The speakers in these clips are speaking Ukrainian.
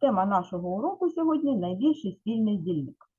Тема нашого уроку сьогодні найбільший спільний дільник.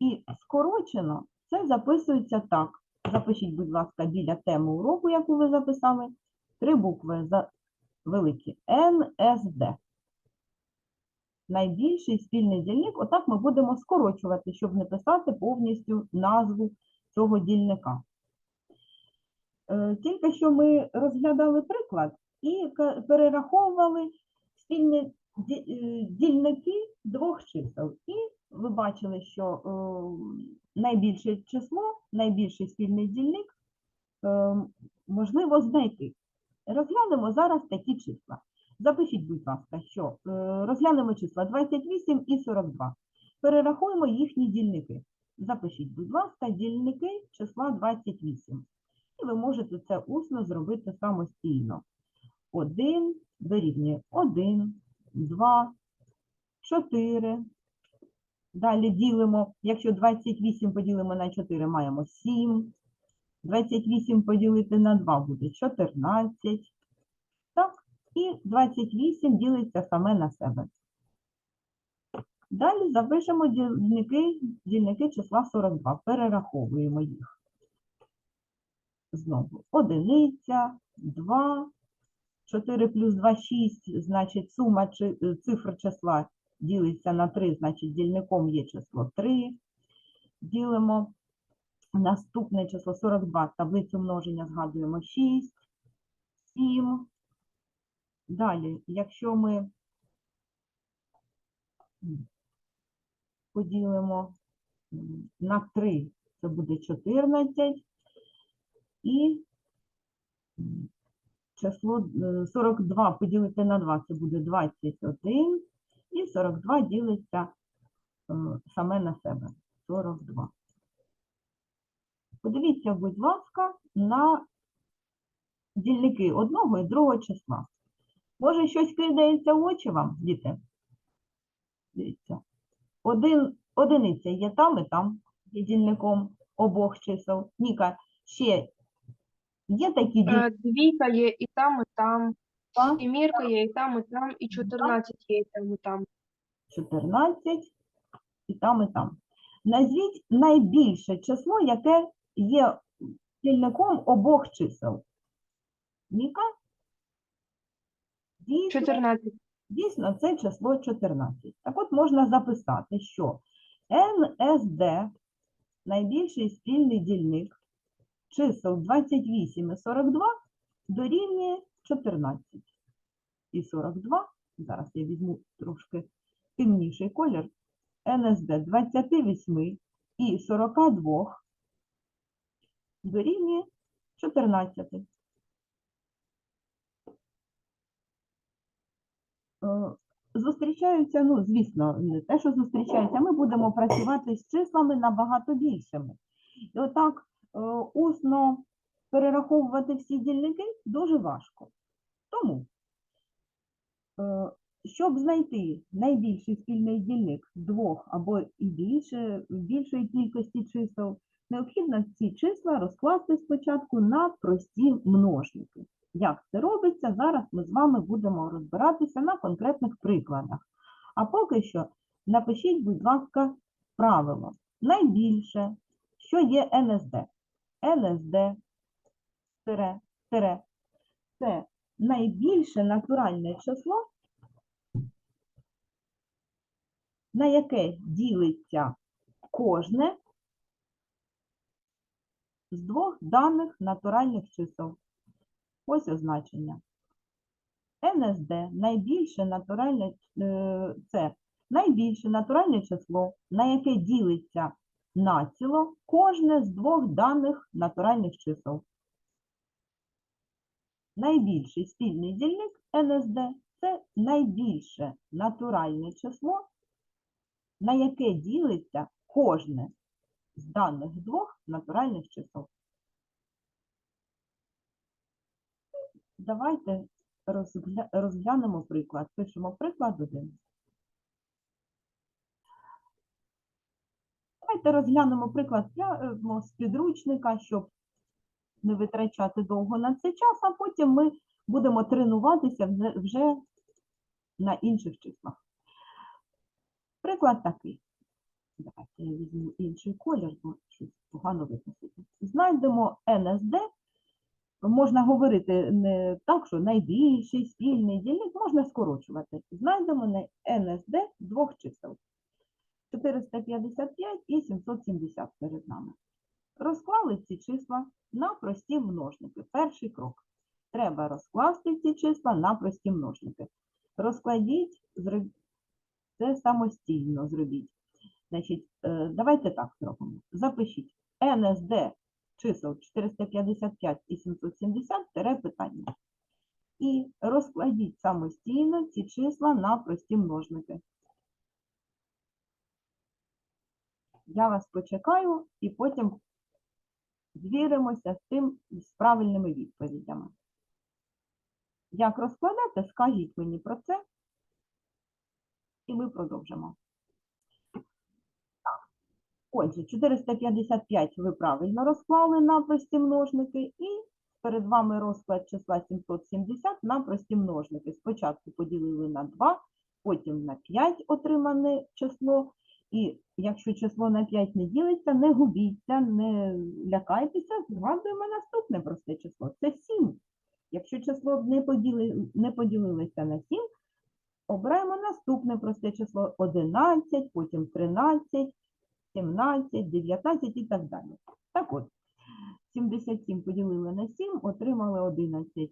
І скорочено це записується так. Запишіть, будь ласка, біля теми уроку, яку ви записали, три букви за великі НСД. Найбільший спільний дільник. Отак ми будемо скорочувати, щоб не писати повністю назву цього дільника. Е, Тільки що ми розглядали приклад і перераховували спільні дільники двох чисел. І ви бачили, що е, найбільше число, найбільший спільний дільник е, можливо знайти. Розглянемо зараз такі числа. Запишіть, будь ласка, що е, розглянемо числа 28 і 42. Перерахуємо їхні дільники. Запишіть, будь ласка, дільники числа 28. І ви можете це усно зробити самостійно. 1 дорівнює 1, 2, 4. Далі ділимо, якщо 28 поділимо на 4, маємо 7. 28 поділити на 2 буде 14. Так, і 28 ділиться саме на себе. Далі запишемо дільники, дільники числа 42, перераховуємо їх. Знову одиниця, 2, 4 плюс 2 – 6, значить сума е, цифр числа ділиться на 3, значить дільником є число 3. Ділимо наступне число 42, таблицю множення згадуємо 6, 7. Далі, якщо ми поділимо на 3, це буде 14. І число е, 42 поділити на 2, це буде 21. І 42 ділиться е, саме на себе. 42. Подивіться, будь ласка, на дільники одного і другого числа. Може, щось кидається в очі вам, діти? Дивіться. Один, одиниця є там і там, є дільником обох чисел. Ніка, ще є такі дільники? Е, Двійка є і там, і там. Так. Сімірка є і там, і там, і 14 є і там, і там. 14 і там, і там. Назвіть найбільше число, яке є дільником обох чисел. Ніка? Дійсно, 14. дійсно, це число 14. Так от можна записати, що НСД найбільший спільний дільник чисел 28 і 42 дорівнює 14. І 42, зараз я візьму трошки темніший колір, НСД 28 і 42 дорівнює 14. Е, Зустрічаються, ну, звісно, не те, що зустрічаються, ми будемо працювати з числами набагато більшими. І отак е, усно перераховувати всі дільники дуже важко. Тому Е, Щоб знайти найбільший спільний дільник двох або і більше, більшої кількості чисел, необхідно ці числа розкласти спочатку на прості множники. Як це робиться, зараз ми з вами будемо розбиратися на конкретних прикладах. А поки що напишіть, будь ласка, правило. Найбільше, що є НСД. НСД тире, тире, це найбільше натуральне число, на яке ділиться кожне з двох даних натуральних чисел. Ось означення. НСД найбільше натуральне е, це найбільше натуральне число, на яке ділиться націло кожне з двох даних натуральних чисел. Найбільший спільний дільник НСД це найбільше натуральне число, на яке ділиться кожне з даних двох натуральних чисел. Давайте розгля- розглянемо приклад. Пишемо приклад один. Давайте розглянемо приклад з підручника, щоб не витрачати довго на це час, а потім ми будемо тренуватися вже- на інших числах. Приклад такий. Давайте я візьму інший колір, бо щось погано виписати. Знайдемо НСД. Можна говорити не так, що найбільший спільний дільник, можна скорочувати. Знайдемо на НСД двох чисел. 455 і 770 перед нами. Розклали ці числа на прості множники. Перший крок. Треба розкласти ці числа на прості множники. Розкладіть, це самостійно зробіть. Значить, е, давайте так зробимо. Запишіть НСД чисел 455 і 770 питання. І розкладіть самостійно ці числа на прості множники. Я вас почекаю і потім звіримося з тим з правильними відповідями. Як розкладати, скажіть мені про це, і ми продовжимо. Отже, 455 ви правильно розклали на прості множники, і перед вами розклад числа 770 на прості множники. Спочатку поділили на 2, потім на 5 отримане число. І якщо число на 5 не ділиться, не губіться, не лякайтеся, згадуємо наступне просте число. Це 7. Якщо число не, поділи, не поділилося на 7, обираємо наступне просте число 11, потім 13, 17, 19 і так далі. Так от, 77 поділили на 7, отримали 11.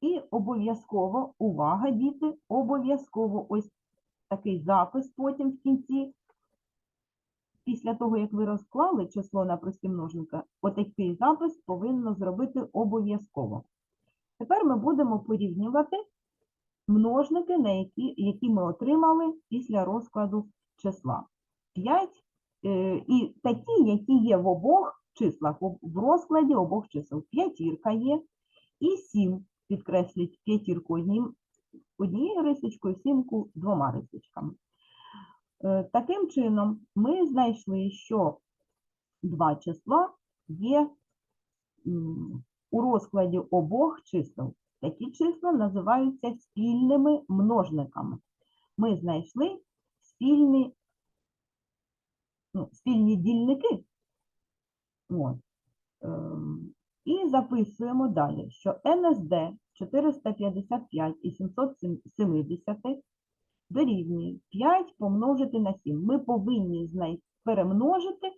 І обов'язково, увага, діти, обов'язково ось такий запис потім в кінці після того, як ви розклали число на прості множника, отакий запис повинно зробити обов'язково. Тепер ми будемо порівнювати множники, на які, які ми отримали після розкладу числа. 5 е, і такі, які є в обох числах, в- розкладі обох чисел. П'ятірка є і 7, підкресліть п'ятірку однією рисочкою, сімку двома рисочками. Е, Таким чином, ми знайшли, що два числа є у розкладі обох чисел. Такі числа називаються спільними множниками. Ми знайшли спільні, ну, спільні дільники. От. Ем, І записуємо далі, що НСД 455 і 770 дорівнює 5 помножити на 7. Ми повинні перемножити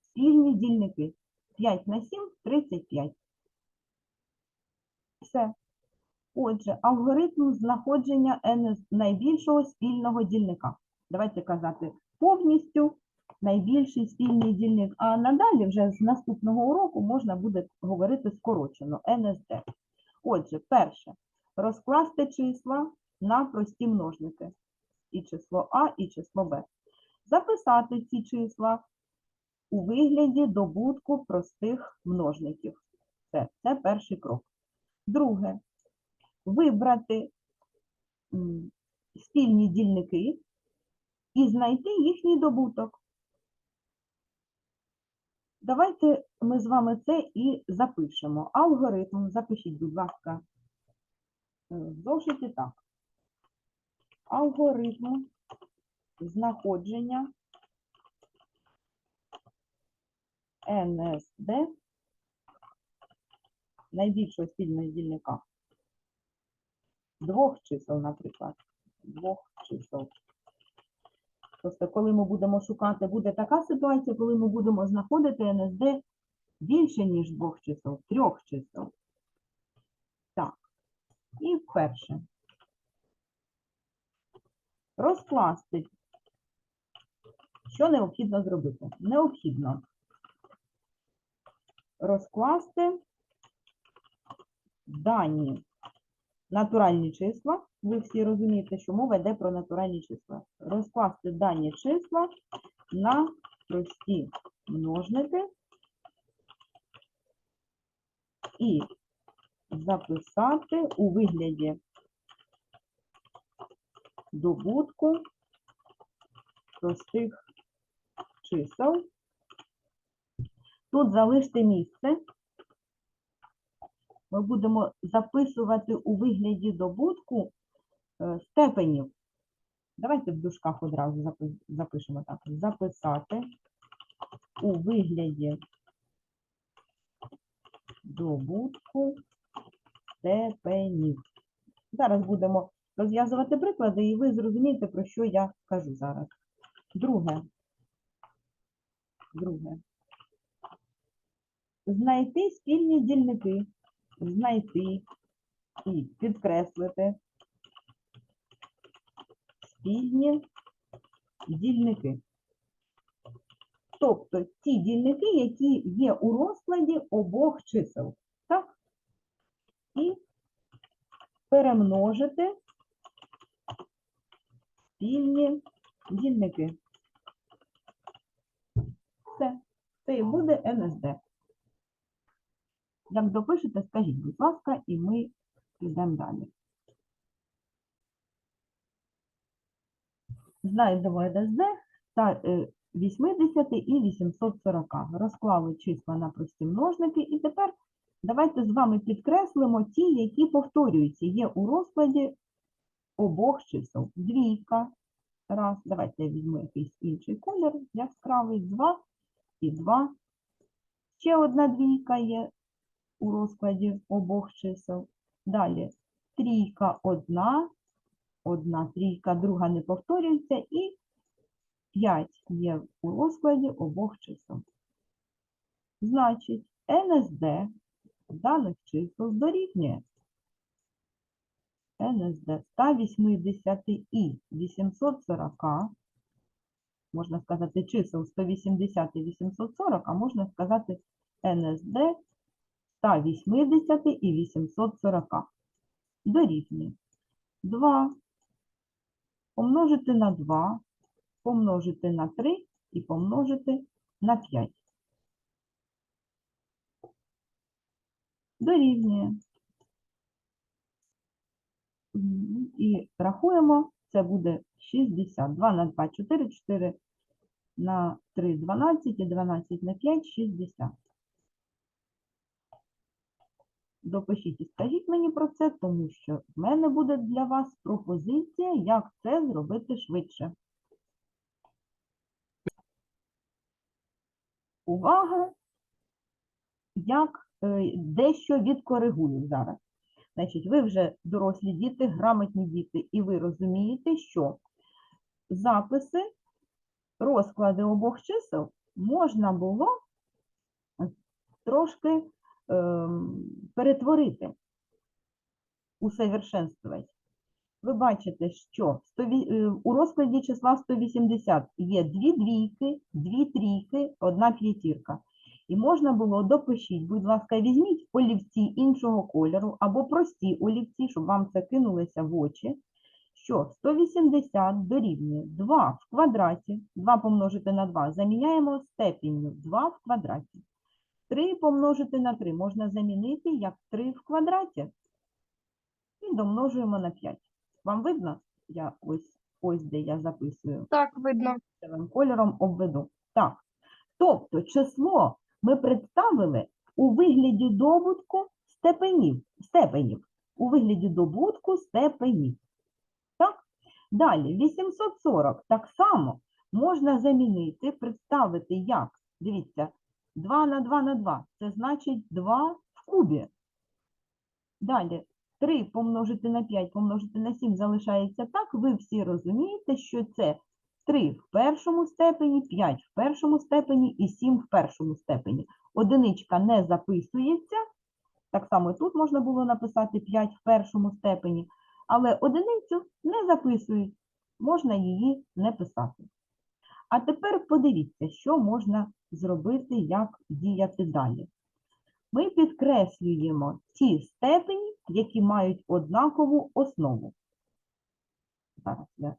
спільні дільники. 5 на 7 – 35. Все. Отже, алгоритм знаходження найбільшого спільного дільника. Давайте казати повністю найбільший спільний дільник. А надалі вже з наступного уроку можна буде говорити скорочено НСД. Отже, перше, розкласти числа на прості множники. І число А, і число Б. Записати ці числа у вигляді добутку простих множників. Це, це перший крок. Друге, вибрати спільні дільники і знайти їхній добуток. Давайте ми з вами це і запишемо. Алгоритм, запишіть, будь ласка, е, в зошиті так. Алгоритм знаходження НСД найбільшого спільного дільника. Двох чисел, наприклад. Двох чисел. Просто коли ми будемо шукати, буде така ситуація, коли ми будемо знаходити НСД більше, ніж двох чисел, трьох чисел. Так. І перше. Розкласти. Що необхідно зробити? Необхідно розкласти дані натуральні числа. Ви всі розумієте, що мова йде про натуральні числа. Розкласти дані числа на прості множники і записати у вигляді добутку простих чисел. Тут залиште місце. Ми будемо записувати у вигляді добутку е, степенів. Давайте в дужках одразу запишемо так. Записати у вигляді добутку степенів. Зараз будемо розв'язувати приклади, і ви зрозумієте, про що я кажу зараз. Друге. Друге. Знайти спільні дільники. Знайти і підкреслити спільні дільники. Тобто ті дільники, які є у розкладі обох чисел. Так? І перемножити спільні дільники. Все. Це і буде НСД. Як допишете, скажіть, будь ласка, і ми підемо далі. Знайдемо НСД та е, 80 і 840. Розклали числа на прості множники. І тепер давайте з вами підкреслимо ті, які повторюються. Є у розкладі обох чисел. Двійка. Раз. Давайте я візьму якийсь інший колір. Яскравий. Два і два. Ще одна двійка є у розкладі обох чисел. Далі трійка одна, одна трійка, друга не повторюється, і 5 є у розкладі обох чисел. Значить, НСД даних чисел дорівнює НСД 180 і 840, можна сказати чисел 180 і 840, а можна сказати НСД 180 і 840 дорівнює 2 помножити на 2, помножити на 3 і помножити на 5. Дорівнює. Рахуємо, це буде 60. 2 на 2 – 4, 4 на 3 – 12, і 12 на 5 – 60. Допишіть і скажіть мені про це, тому що в мене буде для вас пропозиція, як це зробити швидше. Увага! Як е, дещо відкоригую зараз. Значить, ви вже дорослі діти, грамотні діти, і ви розумієте, що записи, розклади обох чисел можна було трошки ем, перетворити, усовершенствувати. Ви бачите, що 100 ві- е, у розкладі числа 180 є дві двійки, дві трійки, одна п'ятірка. І можна було допишіть, будь ласка, візьміть олівці іншого кольору або прості олівці, щоб вам це кинулося в очі, що 180 дорівнює 2 в квадраті, 2 помножити на 2, заміняємо степінню 2 в квадраті. 3 помножити на 3 можна замінити як 3 в квадраті. І домножуємо на 5. Вам видно? Я ось, ось де я записую Так, видно. кольором обведу. Так. Тобто число ми представили у вигляді добутку степенів. степенів. У вигляді добутку степенів. Так? Далі 840 так само можна замінити, представити як. Дивіться, 2 на 2 на 2. Це значить 2 в кубі. Далі 3 помножити на 5 помножити на 7 залишається так. Ви всі розумієте, що це 3 в першому степені, 5 в першому степені і 7 в першому степені. Одиничка не записується. Так само тут можна було написати 5 в першому степені, але одиницю не записують, можна її не писати. А тепер подивіться, що можна зробити, як діяти далі. Ми підкреслюємо ті степені, які мають однакову основу. Зараз я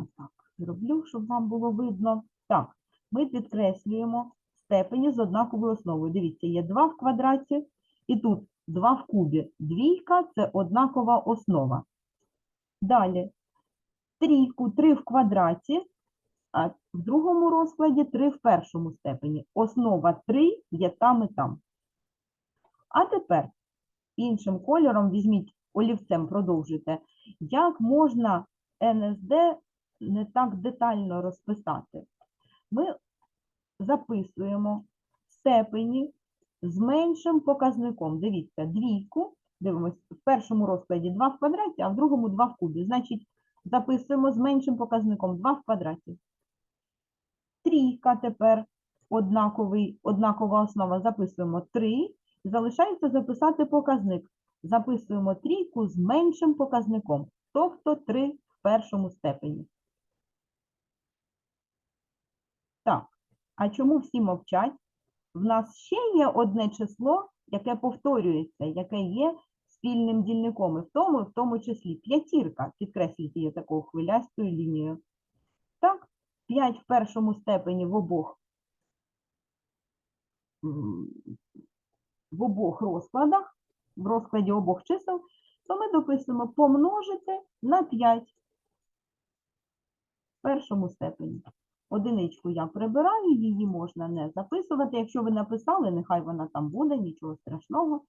отак зроблю, щоб вам було видно. Так, ми підкреслюємо степені з однаковою основою. Дивіться, є 2 в квадраті, і тут 2 в кубі. Двійка – це однакова основа. Далі, трійку 3 в квадраті, а в другому розкладі 3 в першому степені. Основа 3 є там і там. А тепер іншим кольором візьміть олівцем, продовжуйте. Як можна НСД не так детально розписати. Ми записуємо степені з меншим показником. Дивіться, двійку, дивимось, в першому розкладі 2 в квадраті, а в другому 2 в кубі. Значить, записуємо з меншим показником 2 в квадраті. Трійка тепер однаковий, однакова основа. Записуємо 3. Залишається записати показник. Записуємо трійку з меншим показником, тобто 3 в першому степені. Так, а чому всі мовчать? В нас ще є одне число, яке повторюється, яке є спільним дільником, і в тому, і в тому числі п'ятірка. Підкреслюйте її такою хвилястою лінією. Так, 5 в першому степені в обох, в обох розкладах, в розкладі обох чисел, то ми дописуємо помножити на 5 в першому степені. Одиничку я прибираю, її можна не записувати. Якщо ви написали, нехай вона там буде, нічого страшного.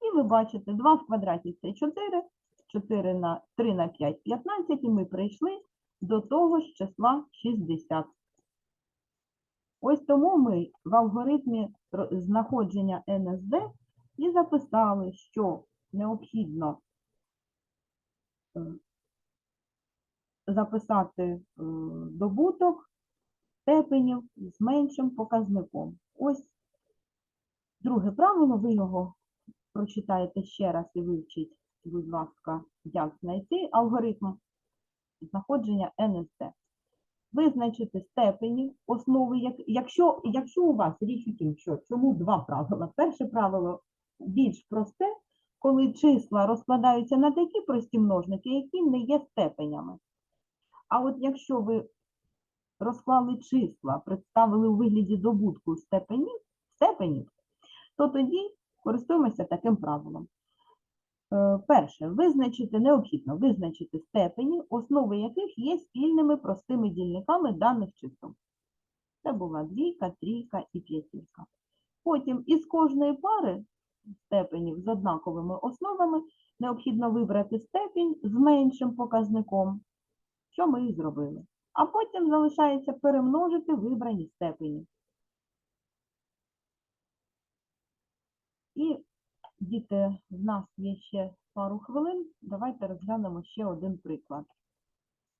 І ви бачите, 2 в квадраті це 4, 4 на 3 на 5 – 15, і ми прийшли до того ж числа 60. Ось тому ми в алгоритмі знаходження НСД і записали, що необхідно е, записати е, добуток степенів з меншим показником. Ось друге правило, ви його прочитаєте ще раз і вивчіть, будь ласка, як знайти алгоритм знаходження НСД. Визначити степені основи, як, якщо, якщо у вас річ у тім, що чому два правила. Перше правило більш просте, коли числа розкладаються на такі прості множники, які не є степенями. А от якщо ви розклали числа, представили у вигляді добутку степенів, степенів, то тоді користуємося таким правилом. Е, Перше, визначити необхідно визначити степені, основи яких є спільними простими дільниками даних чисел. Це була двійка, трійка і п'ятірка. Потім із кожної пари степенів з однаковими основами необхідно вибрати степінь з меншим показником, що ми і зробили. А потім залишається перемножити вибрані степені. І Діти, в нас є ще пару хвилин. Давайте розглянемо ще один приклад.